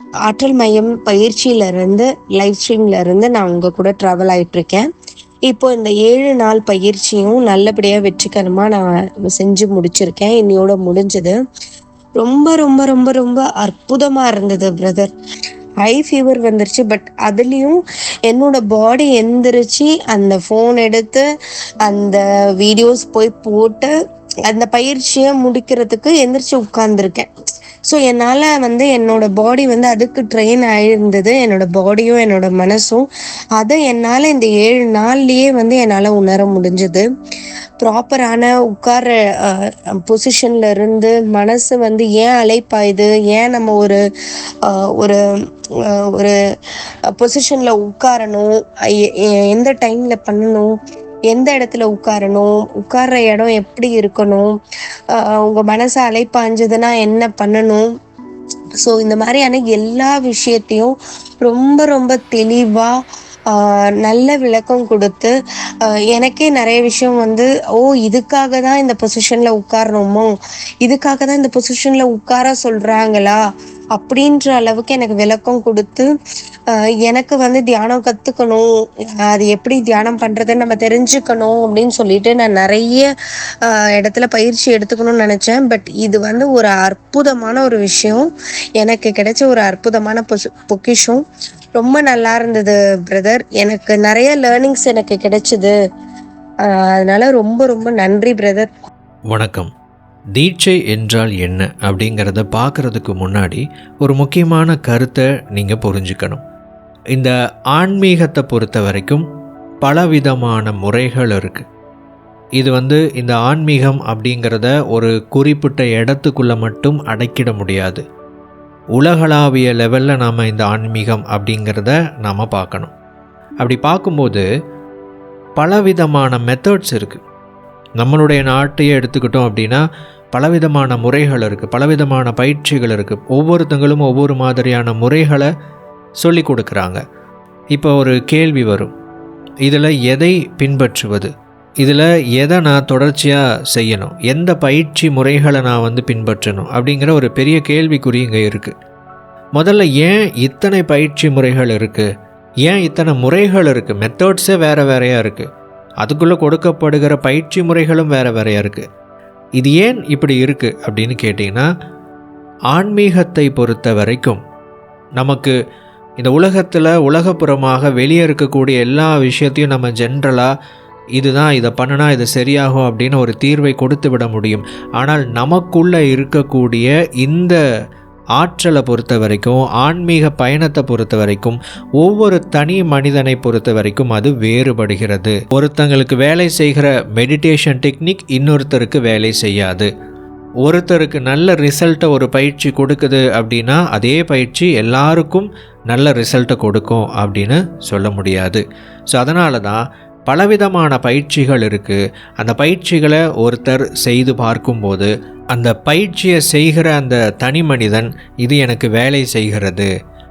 ஆற்றல் மையம் பயிற்சியில இருந்து லைவ் ஸ்ட்ரீம்ல இருந்து நான் உங்க கூட டிராவல் ஆயிட்டு இருக்கேன் இப்போ இந்த ஏழு நாள் பயிற்சியும் நல்லபடியா வெற்றிகரமா நான் செஞ்சு முடிச்சிருக்கேன். என்னையோட முடிஞ்சது. ரொம்ப ரொம்ப ரொம்ப ரொம்ப அற்புதமா இருந்தது பிரதர் ஹை ஃபீவர் வந்துருச்சு பட் அதுலேயும் என்னோட பாடி எந்திரிச்சு அந்த ஃபோன் எடுத்து அந்த வீடியோஸ் போய் போட்டு அந்த பயிற்சியை முடிக்கிறதுக்கு எந்திரிச்சு உட்கார்ந்துருக்கேன். ஸோ என்னால் வந்து என்னோட பாடி வந்து அதுக்கு ட்ரெயின் ஆகியிருந்தது என்னோட பாடியும் என்னோட மனசும். அதை என்னால் இந்த ஏழு நாள்லேயே வந்து என்னால் உணர முடிஞ்சது. ப்ராப்பரான உட்கார பொசிஷன்ல இருந்து மனசு வந்து ஏன் அலைப்பாயுது ஏன் நம்ம ஒரு ஒரு ஒரு பொசிஷன்ல உட்காரணும்? எ- எந்த டைம்ல பண்ணணும்? எந்த இடத்துல உட்காரணும் உட்கார்ற இடம் எப்படி இருக்கணும் அஹ், உங்க மனசு அலைப்பாஞ்சதுன்னா என்ன பண்ணணும்? ஸோ இந்த மாதிரியான எல்லா விஷயத்தையும் ரொம்ப ரொம்ப தெளிவா நல்ல விளக்கம் கொடுத்து எனக்கே நிறைய விஷயம் வந்து ஓ இதுக்காக தான் இந்த பொசிஷன்ல உட்காரணுமோ? இதுக்காக தான் இந்த பொசிஷன்ல உட்கார சொல்றாங்களா? அப்படின்ற அளவுக்கு எனக்கு விளக்கம் கொடுத்து எனக்கு வந்து தியானம் கத்துக்கணும். அது எப்படி தியானம் பண்றதுன்னு நம்ம தெரிஞ்சுக்கணும் அப்படின்னு சொல்லிட்டு நான் நிறைய இடத்துல பயிற்சி எடுத்துக்கணும்னு நினைச்சேன். பட் இது வந்து ஒரு அற்புதமான ஒரு விஷயம். எனக்கு கிடைச்ச ஒரு அற்புதமான பொசு பொக்கிஷம். ரொம்ப நல்லா இருந்தது பிரதர் எனக்கு நிறைய லேர்னிங்ஸ் எனக்கு கிடைச்சது. அதனால ரொம்ப ரொம்ப நன்றி பிரதர் வணக்கம். தீட்சை என்றால் என்ன அப்படிங்கிறத பார்க்குறதுக்கு முன்னாடி ஒரு முக்கியமான கருத்தை நீங்கள் புரிஞ்சுக்கணும். இந்த ஆன்மீகத்தை பொறுத்த வரைக்கும் பலவிதமான முறைகள் இருக்குது இது வந்து இந்த ஆன்மீகம் அப்படிங்கிறத ஒரு குறிப்பிட்ட இடத்துக்குள்ளே மட்டும் அடக்கிட முடியாது. உலகளாவிய லெவலில் நாம் இந்த ஆன்மீகம் அப்படிங்கிறத நாம் பார்க்கணும். அப்படி பார்க்கும்போது பலவிதமான மெத்தட்ஸ் இருக்குது நம்மளுடைய நாட்டையே எடுத்துக்கிட்டோம் அப்படின்னா பலவிதமான முறைகள் இருக்குது பலவிதமான பயிற்சிகள் இருக்குது ஒவ்வொருத்தங்களும் ஒவ்வொரு மாதிரியான முறைகளை சொல்லி கொடுக்குறாங்க. இப்போ ஒரு கேள்வி வரும். இதில் எதை பின்பற்றுவது? இதில் எதை நான் தொடர்ச்சியாக செய்யணும்? எந்த பயிற்சி முறைகளை நான் வந்து பின்பற்றணும்? அப்படிங்கிற ஒரு பெரிய கேள்விக்குறி இங்கே இருக்குது முதல்ல ஏன் இத்தனை பயிற்சி முறைகள் இருக்குது ஏன் இத்தனை முறைகள் இருக்குது மெத்தட்ஸே வேறு வேறையாக இருக்குது அதுக்குள்ளே கொடுக்கப்படுகிற பயிற்சி முறைகளும் வேறு வேறையாக இருக்குது இது ஏன் இப்படி இருக்குது அப்படின்னு கேட்டிங்கன்னா ஆன்மீகத்தை பொறுத்த வரைக்கும் நமக்கு இந்த உலகத்தில் உலகப்புறமாக வெளியே இருக்கக்கூடிய எல்லா விஷயத்தையும் நம்ம ஜென்ரலாக இதுதான் இதை பண்ணினா இது சரியாகும் அப்படின்னு ஒரு தீர்வை கொடுத்து விட முடியும். ஆனால் நமக்குள்ளே இருக்கக்கூடிய இந்த ஆற்றலை பொறுத்த வரைக்கும் ஆன்மீக பயணத்தை பொறுத்த வரைக்கும் ஒவ்வொரு தனி மனிதனை பொறுத்த வரைக்கும் அது வேறுபடுகிறது. ஒருத்தங்களுக்கு வேலை செய்கிற மெடிடேஷன் டெக்னிக் இன்னொருத்தருக்கு வேலை செய்யாது. ஒருத்தருக்கு நல்ல ரிசல்ட்டை ஒரு பயிற்சி கொடுக்குது அப்படின்னா அதே பயிற்சி எல்லாருக்கும் நல்ல ரிசல்ட்டை கொடுக்கும் அப்படின்னு சொல்ல முடியாது. ஸோ அதனால தான் பலவிதமான பயிற்சிகள் இருக்குது அந்த பயிற்சிகளை ஒருத்தர் செய்து பார்க்கும்போது அந்த பயிற்சியை செய்கிற அந்த தனி மனிதன் இது எனக்கு வேலை செய்கிறது.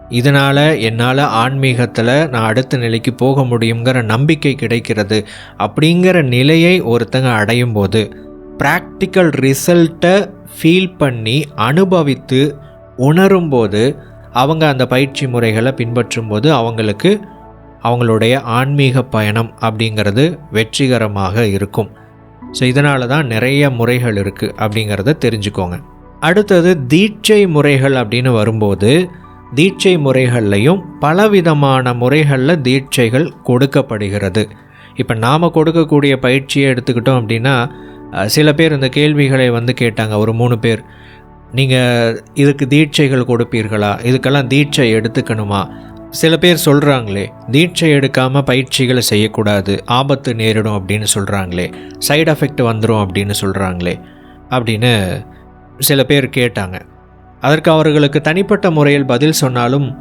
இதனால் என்னால் ஆன்மீகத்தில் நான் அடுத்த நிலைக்கு போக முடியுங்கிற நம்பிக்கை கிடைக்கிறது. அப்படிங்கிற நிலையை ஒருத்தங்க அடையும் போது ப்ராக்டிக்கல் ரிசல்ட்டை ஃபீல் பண்ணி அனுபவித்து உணரும்போது அவங்க அந்த பயிற்சி முறைகளை பின்பற்றும்போது அவங்களுக்கு அவங்களுடைய ஆன்மீக பயணம் அப்படிங்கிறது வெற்றிகரமாக இருக்கும். ஸோ இதனால தான் நிறைய முறைகள் இருக்குது அப்படிங்கிறத தெரிஞ்சுக்கோங்க. அடுத்தது தீட்சை முறைகள் அப்படின்னு வரும்போது தீட்சை முறைகள்லையும் பலவிதமான முறைகளில் தீட்சைகள் கொடுக்கப்படுகிறது. இப்போ நாம் கொடுக்கக்கூடிய பயிற்சியை எடுத்துக்கிட்டோம் அப்படின்னா சில பேர் இந்த கேள்விகளை வந்து கேட்டாங்க ஒரு மூணு பேர். நீங்கள் இதுக்கு தீட்சைகள் கொடுப்பீர்களா? இதுக்கெல்லாம் தீட்சை எடுத்துக்கணுமா? சில பேர் சொல்கிறாங்களே தீட்சை எடுக்காமல் பயிற்சிகளை செய்யக்கூடாது ஆபத்து நேரிடும் அப்படின்னு சொல்கிறாங்களே சைடு எஃபெக்ட் வந்துடும் அப்படின்னு சொல்கிறாங்களே அப்படின்னு சில பேர் கேட்டாங்க. அதற்கு அவர்களுக்கு தனிப்பட்ட முறையில் பதில் சொன்னாலும்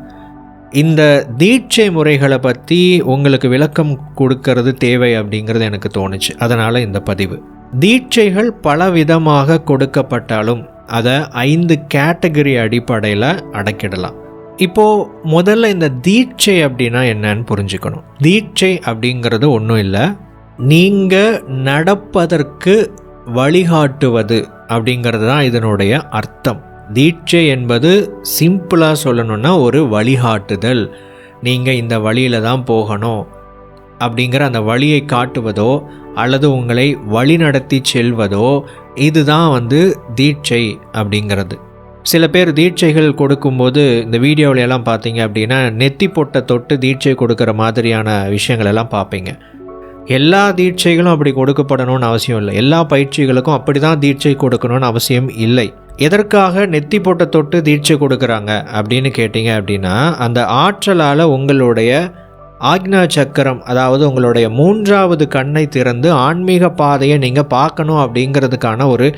இந்த தீட்சை முறைகளை பற்றி உங்களுக்கு விளக்கம் கொடுக்கறது தேவை அப்படிங்கிறது எனக்கு தோணுச்சு. அதனால் இந்த பதிவு. தீட்சைகள் பல விதமாக கொடுக்கப்பட்டாலும் அதை ஐந்து கேட்டகரி அடிப்படையில் அடக்கிடலாம். இப்போது முதல்ல இந்த தீட்சை அப்படின்னா என்னன்னு புரிஞ்சுக்கணும். தீட்சை அப்படிங்கிறது ஒன்றும் இல்லை. நீங்கள் நடப்பதற்கு வழிகாட்டுவது அப்படிங்கிறது தான் இதனுடைய அர்த்தம். தீட்சை என்பது சிம்பிளாக சொல்லணும்னா ஒரு வழிகாட்டுதல். நீங்கள் இந்த வழியில் தான் போகணும் அப்படிங்கிற அந்த வழியை காட்டுவதோ அல்லது உங்களை வழிநடத்தி செல்வதோ இதுதான் வந்து தீட்சை அப்படிங்கிறது. சில பேர் தீட்சைகள் கொடுக்கும்போது இந்த வீடியோவில எல்லாம் பார்த்தீங்க அப்படின்னா நெத்தி பொட்டை தொட்டு தீட்சை கொடுக்குற மாதிரியான விஷயங்கள் எல்லாம் பார்ப்பீங்க. எல்லா தீட்சைகளும் அப்படி கொடுக்கப்படணும்னு அவசியம் இல்லை. எல்லா பயிற்சிகளுக்கும் அப்படி தான் தீட்சை கொடுக்கணும்னு அவசியம் இல்லை. எதற்காக நெத்தி போட்ட தொட்டு தீட்சை கொடுக்குறாங்க அப்படின்னு கேட்டிங்க அப்படின்னா அந்த ஆற்றலால் உங்களுடைய ஆக்னா சக்கரம் அதாவது உங்களுடைய மூன்றாவது கண்ணை திறந்து ஆன்மீக பாதையை நீங்கள் பார்க்கணும் அப்படிங்கிறதுக்கான ஒரு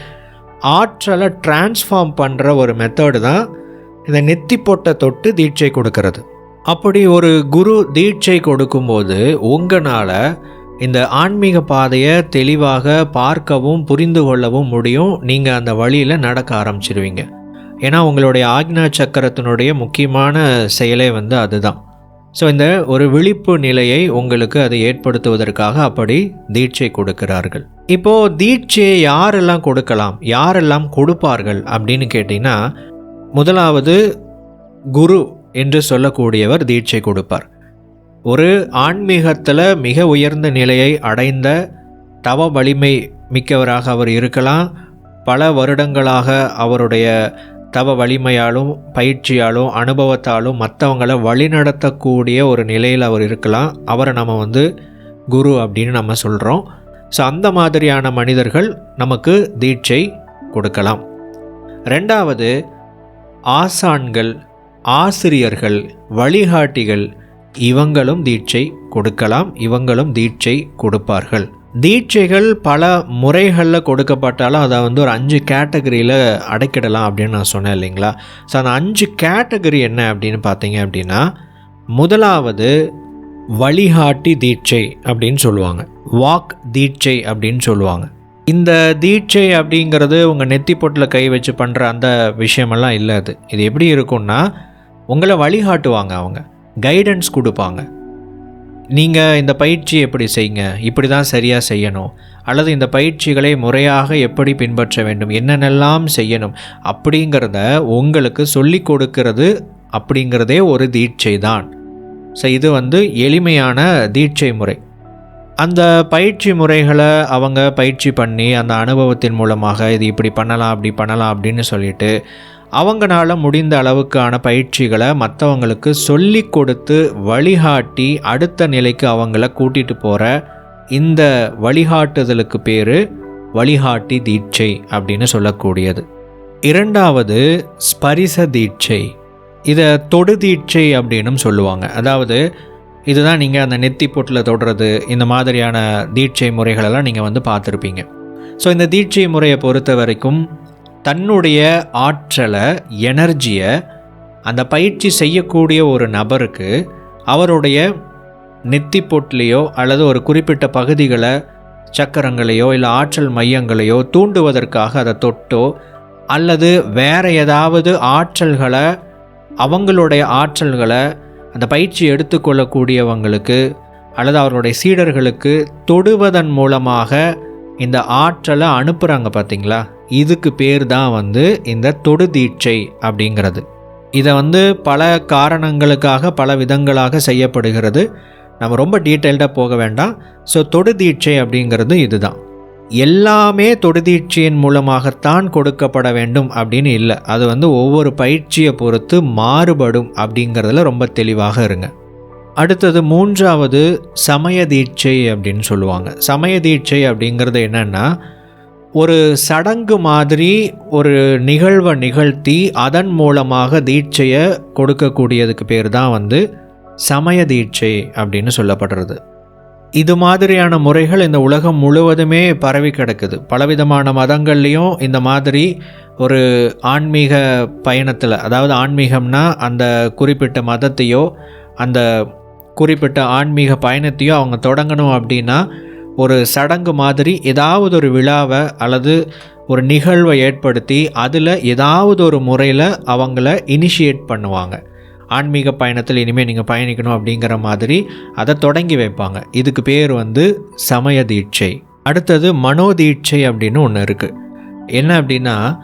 ஆற்றலை டிரான்ஸ்ஃபார்ம் பண்ணுற ஒரு மெத்தடு தான் இந்த நெத்தி பொட்டை தொட்டு தீட்சை கொடுக்கறது. அப்படி ஒரு குரு தீட்சை கொடுக்கும்போது உங்களால் இந்த ஆன்மீக பாதையை தெளிவாக பார்க்கவும் புரிந்து கொள்ளவும் முடியும். நீங்கள் அந்த வழியில் நடக்க ஆரம்பிச்சிருவீங்க. ஏன்னா உங்களுடைய ஆக்னா சக்கரத்தினுடைய முக்கியமான செயலே வந்து அதுதான். ஸோ இந்த ஒரு விழிப்பு நிலையை உங்களுக்கு அதை ஏற்படுத்துவதற்காக அப்படி தீட்சை கொடுக்கிறார்கள். இப்போது தீட்சையை யாரெல்லாம் கொடுக்கலாம்? யாரெல்லாம் கொடுப்பார்கள் அப்படின்னு கேட்டிங்கன்னா முதலாவது குரு என்று சொல்லக்கூடியவர் தீட்சை கொடுப்பார். ஒரு ஆன்மீகத்தில் மிக உயர்ந்த நிலையை அடைந்த தவ வலிமை மிக்கவராக அவர் இருக்கலாம். பல வருடங்களாக அவருடைய தவ வலிமையாலும் பயிற்சியாலும் அனுபவத்தாலும் மற்றவங்களை வழிநடத்தக்கூடிய ஒரு நிலையில் அவர் இருக்கலாம். அவரை நம்ம வந்து குரு அப்படின்னு நம்ம சொல்கிறோம் ஸோ அந்த மாதிரியான மனிதர்கள் நமக்கு தீட்சை கொடுக்கலாம். ரெண்டாவது ஆசான்கள் ஆசிரியர்கள் வழிகாட்டிகள் இவங்களும் தீட்சை கொடுக்கலாம் இவங்களும் தீட்சை கொடுப்பார்கள். தீட்சைகள் பல முறைகளில் கொடுக்கப்பட்டாலும் அதை வந்து ஒரு அஞ்சு கேட்டகரியில் அடைக்கிடலாம் அப்படின்னு நான் சொன்னேன் இல்லைங்களா? ஸோ அந்த அஞ்சு கேட்டகரி என்ன அப்படின்னு பார்த்தீங்க அப்படின்னா முதலாவது வழிகாட்டி தீட்சை அப்படின்னு சொல்லுவாங்க. வாக் தீட்சை அப்படின்னு சொல்லுவாங்க. இந்த தீட்சை அப்படிங்கிறது உங்கள் நெத்தி பொட்டில் கை வச்சு பண்ணுற அந்த விஷயமெல்லாம் இல்லை அது. இது எப்படி இருக்கும்னா உங்களை வழிகாட்டுவாங்க அவங்க. கைடன்ஸ் கொடுப்பாங்க. நீங்கள் இந்த பயிற்சி எப்படி செய்யுங்க? இப்படி தான் சரியாக செய்யணும். அல்லது இந்த பயிற்சிகளை முறையாக எப்படி பின்பற்ற வேண்டும்? என்னென்னலாம் செய்யணும்? அப்படிங்கிறத உங்களுக்கு சொல்லி கொடுக்கிறது அப்படிங்கிறதே ஒரு தீட்சை தான். ஸோ இது வந்து எளிமையான தீட்சை முறை. அந்த பயிற்சி முறைகளை அவங்க பயிற்சி பண்ணி அந்த அனுபவத்தின் மூலமாக இது இப்படி பண்ணலாம் அப்படி பண்ணலாம் அப்படின்னு சொல்லிட்டு அவங்களால முடிந்த அளவுக்கான பயிற்சிகளை மற்றவங்களுக்கு சொல்லி கொடுத்து வழிகாட்டி அடுத்த நிலைக்கு அவங்கள கூட்டிகிட்டு போகிற இந்த வழிகாட்டுதலுக்கு பேர் வழிகாட்டி தீட்சை அப்படின்னு சொல்லக்கூடியது. இரண்டாவது ஸ்பரிச தீட்சை. இதை தொடு தீட்சை அப்படின்னும் சொல்லுவாங்க. அதாவது இதுதான் நீங்கள் அந்த நெத்தி பொட்டில் தொடுறது இந்த மாதிரியான தீட்சை முறைகளெல்லாம் நீங்கள் வந்து பார்த்துருப்பீங்க. ஸோ இந்த தீட்சை முறையை பொறுத்த வரைக்கும் தன்னுடைய ஆற்றலை எனர்ஜியை அந்த பயிற்சி செய்யக்கூடிய ஒரு நபருக்கு அவருடைய நெத்தி பொட்லேயோ அல்லது ஒரு குறிப்பிட்ட பகுதிகளை சக்கரங்களையோ இல்லை ஆற்றல் மையங்களையோ தூண்டுவதற்காக அதை தொட்டோ அல்லது வேறு ஏதாவது ஆற்றல்களை அவங்களுடைய ஆற்றல்களை அந்த பயிற்சி எடுத்துக்கொள்ளக்கூடியவங்களுக்கு அல்லது அவர்களுடைய சீடர்களுக்கு தொடுவதன் மூலமாக இந்த ஆற்றலை அனுப்புகிறாங்க பார்த்தீங்களா? இதுக்கு பேர் தான் வந்து இந்த தொடு தீட்சை அப்படிங்கிறது. இதை வந்து பல காரணங்களுக்காக பல விதங்களாக செய்யப்படுகிறது. நம்ம ரொம்ப டீட்டெயில்டாக போக வேண்டாம். ஸோ தொடு தீட்சை அப்படிங்கிறது இதுதான். எல்லாமே தொடுதீட்சியின் மூலமாகத்தான் கொடுக்கப்பட வேண்டும் அப்படின்னு இல்லை. அது வந்து ஒவ்வொரு பயிற்சியை பொறுத்து மாறுபடும் அப்படிங்கிறதுல ரொம்ப தெளிவாக இருங்க. அடுத்தது மூன்றாவது சமய தீட்சை அப்படின்னு சொல்லுவாங்க. சமய தீட்சை அப்படிங்கிறது என்னென்னா ஒரு சடங்கு மாதிரி ஒரு நிகழ்வை நிகழ்த்தி அதன் மூலமாக தீட்சையை கொடுக்கக்கூடியதுக்கு பேர் தான் வந்து சமய தீட்சை அப்படின்னு சொல்லப்படுறது. இது மாதிரியான முறைகள் இந்த உலகம் முழுவதுமே பரவி கிடக்குது. பலவிதமான மதங்கள்லேயும் இந்த மாதிரி ஒரு ஆன்மீக பயணத்தில் அதாவது ஆன்மீகம்னா அந்த குறிப்பிட்ட மதத்தையோ அந்த குறிப்பிட்ட ஆன்மீக பயணத்தையோ அவங்க தொடங்கணும் அப்படின்னா ஒரு சடங்கு மாதிரி ஏதாவது ஒரு விழாவை அல்லது ஒரு நிகழ்வை ஏற்படுத்தி அதில் ஏதாவது ஒரு முறையில் அவங்கள இனிஷியேட் பண்ணுவாங்க. ஆன்மீக பயணத்தில் இனிமேல் நீங்கள் பயணிக்கணும் அப்படிங்கிற மாதிரி அதை தொடங்கி வைப்பாங்க. இதுக்கு பேர் வந்து சமய தீட்சை அடுத்தது மனோதீட்சை அப்படின்னு ஒன்று இருக்குது என்ன அப்படின்னா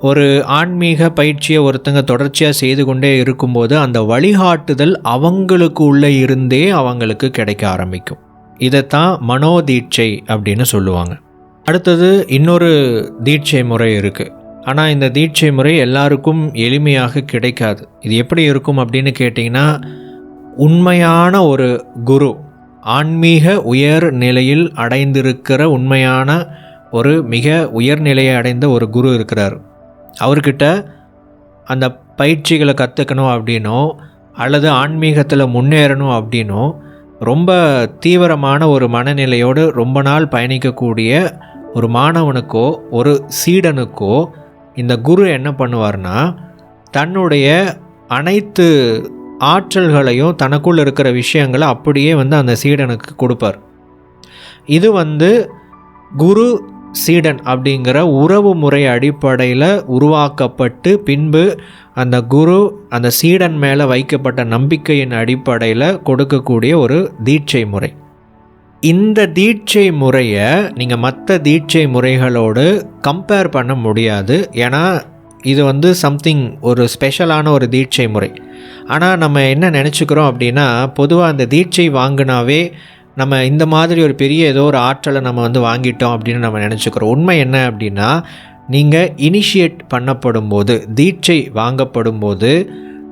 ஒரு ஆன்மீக பயிற்சியை ஒருத்தங்க தொடர்ச்சியாக செய்து கொண்டே இருக்கும்போது அந்த வழிகாட்டுதல் அவங்களுக்கு உள்ளே இருந்தே அவங்களுக்கு கிடைக்க ஆரம்பிக்கும். இதைத்தான் மனோதீட்சை அப்படின்னு சொல்லுவாங்க. அடுத்தது இன்னொரு தீட்சை முறை இருக்குது ஆனால் இந்த தீட்சை முறை எல்லாருக்கும் எளிமையாக கிடைக்காது. இது எப்படி இருக்கும் அப்படின்னு கேட்டிங்கன்னா உண்மையான ஒரு குரு ஆன்மீக உயர் நிலையில் அடைந்திருக்கிற உண்மையான ஒரு மிக உயர்நிலையை அடைந்த ஒரு குரு இருக்கிறார். அவர்கிட்ட அந்த பயிற்சிகளை கற்றுக்கணும் அப்படின்னோ அல்லது ஆன்மீகத்தில் முன்னேறணும் அப்படின்னோ ரொம்ப தீவிரமான ஒரு மனநிலையோடு ரொம்ப நாள் பயணிக்கக்கூடிய ஒரு மாணவனுக்கோ ஒரு சீடனுக்கோ இந்த குரு என்ன பண்ணுவார்னா தன்னுடைய அனைத்து ஆற்றல்களையும் தனக்குள் இருக்கிற விஷயங்களை அப்படியே வந்து அந்த சீடனுக்கு கொடுப்பார். இது வந்து குரு சீடன் அப்படிங்கிற உறவு முறை அடிப்படையில் உருவாக்கப்பட்டு பின்பு அந்த குரு அந்த சீடன் மேலே வைக்கப்பட்ட நம்பிக்கையின் அடிப்படையில் கொடுக்கக்கூடிய ஒரு தீட்சை முறை. இந்த தீட்சை முறையை நீங்கள் மற்ற தீட்சை முறைகளோடு கம்பேர் பண்ண முடியாது. ஏன்னா இது வந்து சம்திங் ஒரு ஸ்பெஷலான ஒரு தீட்சை முறை. ஆனால் நம்ம என்ன நினச்சிக்கிறோம் அப்படின்னா பொதுவாக அந்த தீட்சை வாங்கினாவே நம்ம இந்த மாதிரி ஒரு பெரிய ஏதோ ஒரு ஆற்றலை நம்ம வந்து வாங்கிட்டோம் அப்படின்னு நம்ம நினச்சிக்கிறோம். உண்மை என்ன அப்படின்னா நீங்கள் இனிஷியேட் பண்ணப்படும் போது தீட்சை வாங்கப்படும் போது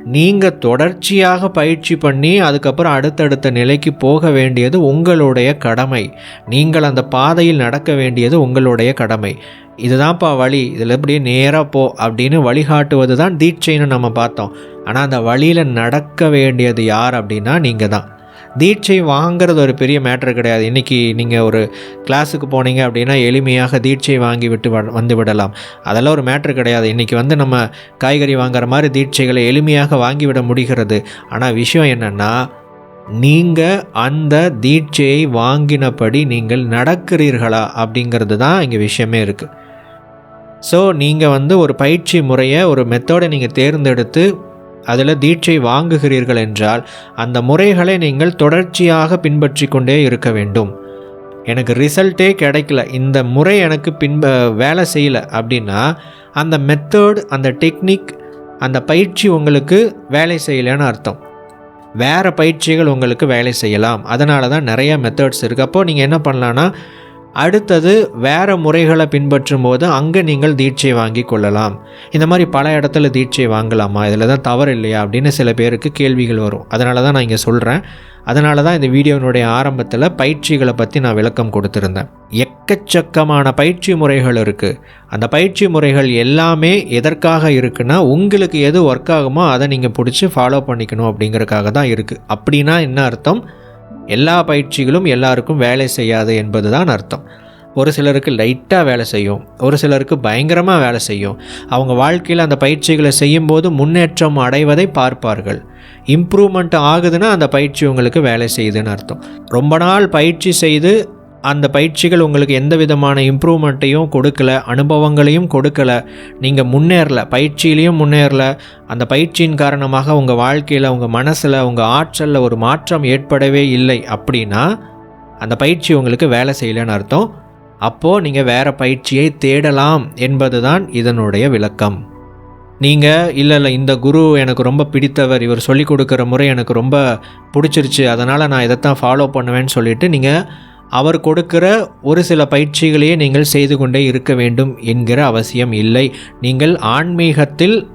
நீங்கள் தொடர்ச்சியாக பயிற்சி பண்ணி அதுக்கப்புறம் அடுத்தடுத்த நிலைக்கு போக வேண்டியது உங்களுடைய கடமை. நீங்கள் அந்த பாதையில் நடக்க வேண்டியது உங்களுடைய கடமை. இதுதான்ப்பா வழி. இதில் எப்படியே நேராக போ அப்படின்னு வழிகாட்டுவது தான் தீட்சைன்னு நம்ம பார்த்தோம். ஆனால் அந்த வழியில் நடக்க வேண்டியது யார் அப்படின்னா நீங்கள் தான் தீட்சை வாங்கிறது ஒரு பெரிய மேட்ரு கிடையாது. இன்றைக்கி நீங்கள் ஒரு கிளாஸுக்கு போனீங்க அப்படின்னா எளிமையாக தீட்சை வாங்கி விட்டு வ- வந்து விடலாம். அதெல்லாம் ஒரு மேட்ரு கிடையாது. இன்றைக்கி வந்து நம்ம காய்கறி வாங்குற மாதிரி தீட்சைகளை எளிமையாக வாங்கிவிட முடிகிறது. ஆனால் விஷயம் என்னென்னா நீங்கள் அந்த தீட்சையை வாங்கினபடி நீங்கள் நடக்கிறீர்களா அப்படிங்கிறது தான் இங்கே விஷயமே இருக்குது ஸோ நீங்கள் வந்து ஒரு பயிற்சி முறையை ஒரு மெத்தோடை நீங்கள் தேர்ந்தெடுத்து அதில் தீட்சை வாங்குகிறீர்கள் என்றால் அந்த முறைகளை நீங்கள் தொடர்ச்சியாக பின்பற்றி கொண்டே இருக்க வேண்டும். எனக்கு ரிசல்ட்டே கிடைக்கல. இந்த முறை எனக்கு பின்ப வேலை செய்யலை அப்படின்னா அந்த மெத்தட் அந்த டெக்னிக் அந்த பயிற்சி உங்களுக்கு வேலை செய்யலைன்னு அர்த்தம். வேறு பயிற்சிகள் உங்களுக்கு வேலை செய்யலாம். அதனால தான் நிறையா மெத்தட்ஸ் இருக்குது அப்போது நீங்கள் என்ன பண்ணலான்னா அடுத்தது வேறு முறைகளை பின்பற்றும் போது அங்கே நீங்கள் தீட்சை வாங்கி கொள்ளலாம். இந்த மாதிரி பல இடத்துல தீட்சை வாங்கலாமா? இதில் தான் தவறு இல்லையா? அப்படின்னு சில பேருக்கு கேள்விகள் வரும். அதனால தான் நான் இங்கே சொல்கிறேன் அதனால தான் இந்த வீடியோனுடைய ஆரம்பத்தில் பயிற்சிகளை பற்றி நான் விளக்கம் கொடுத்துருந்தேன். எக்கச்சக்கமான பயிற்சி முறைகள் இருக்குது அந்த பயிற்சி முறைகள் எல்லாமே எதற்காக இருக்குன்னா உங்களுக்கு எது ஒர்க் ஆகுமோ அதை நீங்கள் பிடிச்சி ஃபாலோ பண்ணிக்கணும் அப்படிங்கிறதுக்காக தான் இருக்குது அப்படின்னா என்ன அர்த்தம்? எல்லா பயிற்சிகளும் எல்லாருக்கும் வேலை செய்யாது என்பது தான் அர்த்தம். ஒரு சிலருக்கு லைட்டாக வேலை செய்யும் ஒரு சிலருக்கு பயங்கரமாக வேலை செய்யும். அவங்க வாழ்க்கையில் அந்த பயிற்சிகளை செய்யும்போது முன்னேற்றம் அடைவதை பார்ப்பார்கள். இம்ப்ரூவ்மெண்ட் ஆகுதுன்னா அந்த பயிற்சி உங்களுக்கு வேலை செய்யுதுன்னு அர்த்தம். ரொம்ப நாள் பயிற்சி செய்து அந்த பயிற்சிகள் உங்களுக்கு எந்த விதமான இம்ப்ரூவ்மெண்ட்டையும் கொடுக்கல அனுபவங்களையும் கொடுக்கல. நீங்கள் முன்னேறல பயிற்சியிலையும் முன்னேறல. அந்த பயிற்சியின் காரணமாக உங்கள் வாழ்க்கையில் உங்கள் மனசில் உங்கள் ஆற்றலில் ஒரு மாற்றம் ஏற்படவே இல்லை அப்படின்னா அந்த பயிற்சி உங்களுக்கு வேலை செய்யலைன்னு அர்த்தம். அப்போது நீங்கள் வேறு பயிற்சியை தேடலாம் என்பது தான் இதனுடைய விளக்கம். நீங்கள் இல்லை இல்லை இந்த குரு எனக்கு ரொம்ப பிடித்தவர் இவர் சொல்லிக் கொடுக்குற முறை எனக்கு ரொம்ப பிடிச்சிருச்சு அதனால் நான் இதைத்தான் ஃபாலோ பண்ணுவேன்னு சொல்லிட்டு நீங்கள் அவர் கொடுக்கிற ஒரு சில பயிற்சிகளையே நீங்கள் செய்து கொண்டே இருக்க வேண்டும் என்கிற அவசியம் இல்லை. நீங்கள் ஆன்மீகத்தில்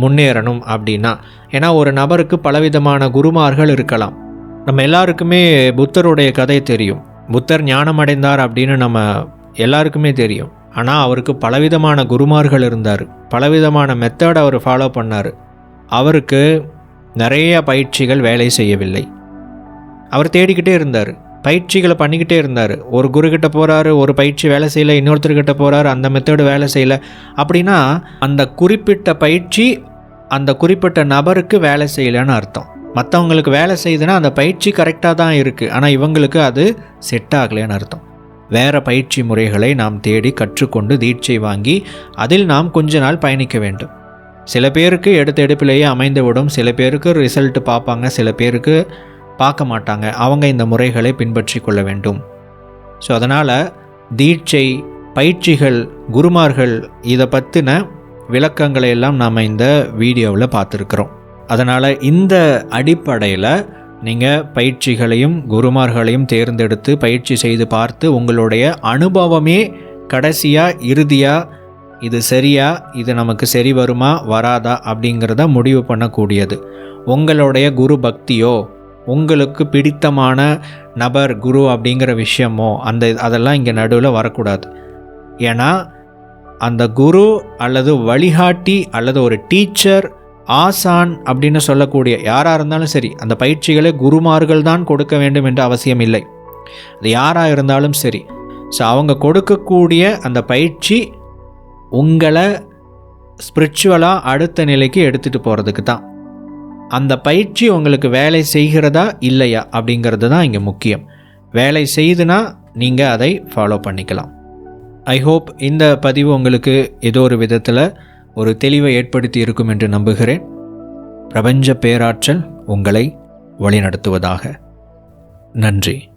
முன்னேறணும் அப்படின்னா. ஏன்னா ஒரு நபருக்கு பலவிதமான குருமார்கள் இருக்கலாம். நம்ம எல்லாருக்குமே புத்தருடைய கதை தெரியும். புத்தர் ஞானமடைந்தார் அப்படின்னு நம்ம எல்லாருக்குமே தெரியும். ஆனால் அவருக்கு பலவிதமான குருமார்கள் இருந்தார். பலவிதமான மெத்தட் அவர் ஃபாலோ பண்ணார். அவருக்கு நிறைய பயிற்சிகள் வேலை செய்யவில்லை. அவர் தேடிக்கிட்டே இருந்தார். பயிற்சிகளை பண்ணிக்கிட்டே இருந்தார். ஒரு குருக்கிட்ட போகிறாரு ஒரு பயிற்சி வேலை செய்யலை இன்னொருத்தர்கிட்ட போகிறாரு அந்த மெத்தடு வேலை செய்யலை. அப்படின்னா அந்த குறிப்பிட்ட பயிற்சி அந்த குறிப்பிட்ட நபருக்கு வேலை செய்யலைன்னு அர்த்தம். மற்றவங்களுக்கு வேலை செய்யுதுன்னா அந்த பயிற்சி கரெக்டாக தான் இருக்குது ஆனால் இவங்களுக்கு அது செட் ஆகலைன்னு அர்த்தம். வேறு பயிற்சி முறைகளை நாம் தேடி கற்றுக்கொண்டு தீட்சை வாங்கி அதில் நாம் கொஞ்ச நாள் பயணிக்க வேண்டும். சில பேருக்கு எடுத்த எடுப்பிலேயே அமைந்துவிடும். சில பேருக்கு ரிசல்ட் பார்ப்பாங்க. சில பேருக்கு பார்க்க மாட்டாங்க அவங்க இந்த முறைகளை பின்பற்றி கொள்ள வேண்டும். ஸோ அதனால் தீட்சை பயிற்சிகள் குருமார்கள் இதை பற்றின விளக்கங்களை எல்லாம் நாம் இந்த வீடியோவில் பார்த்துருக்குறோம். அதனால் இந்த அடிப்படையில் நீங்கள் பயிற்சிகளையும் குருமார்களையும் தேர்ந்தெடுத்து பயிற்சி செய்து பார்த்து உங்களுடைய அனுபவமே கடைசியாக இறுதியாக இது சரியா இது நமக்கு சரி வருமா வராதா அப்படிங்கிறத முடிவு பண்ணக்கூடியது. உங்களுடைய குரு பக்தியோ உங்களுக்கு பிடித்தமான நபர் குரு அப்படிங்கிற விஷயமோ அந்த அதெல்லாம் இங்கே நடுவில் வரக்கூடாது. ஏன்னா அந்த குரு அல்லது வழிகாட்டி அல்லது ஒரு டீச்சர் ஆசான் அப்படின்னு சொல்லக்கூடிய யாராக இருந்தாலும் சரி அந்த பயிற்சிகளை குருமார்கள் தான் கொடுக்க வேண்டும் என்ற அவசியம் இல்லை. அது யாராக இருந்தாலும் சரி. ஸோ அவங்க கொடுக்கக்கூடிய அந்த பயிற்சி உங்களை ஸ்பிரிச்சுவலாக அடுத்த நிலைக்கு எடுத்துகிட்டு போகிறதுக்கு தான். அந்த பயிற்சி உங்களுக்கு வேலை செய்கிறதா இல்லையா அப்படிங்கிறது தான் இங்கே முக்கியம். வேலை செய்துனா நீங்கள் அதை ஃபாலோ பண்ணிக்கலாம். ஐ ஹோப் இந்த பதிவு உங்களுக்கு ஏதோ ஒரு விதத்தில் ஒரு தெளிவை ஏற்படுத்தி இருக்கும் என்று நம்புகிறேன். பிரபஞ்ச பேராற்றல் உங்களை வழிநடத்துவதாக. நன்றி.